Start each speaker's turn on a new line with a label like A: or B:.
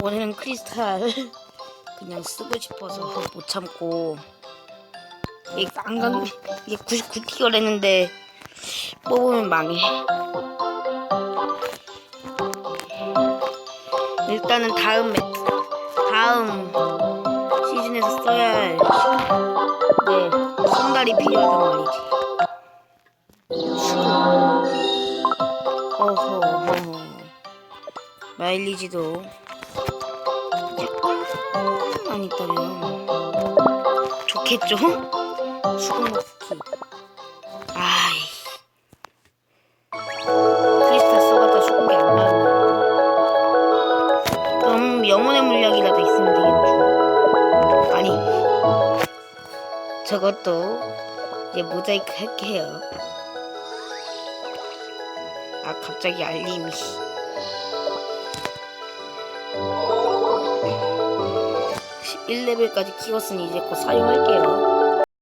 A: 원래는 크리스탈 그냥 쓰고 싶어서 못 참고 이게 안강 이게 99티어를 했는데 뽑으면 망해. 일단은 다음 매 다음 시즌에서 써야 할 네, 손달이 필요하단 말이지. 어허, 어허. 마일리지도 약간만 있다면 좋겠죠? 수공먹기. 아이. 크리스탈 써봤자 수공이 안 나왔네. 그럼 영혼의 물약이라도 있으면 되겠죠. 아니. 저것도 이제 모자이크 할게요. 아 갑자기 알림이. 1레벨까지 키웠으니 이제 곧 사용할게요.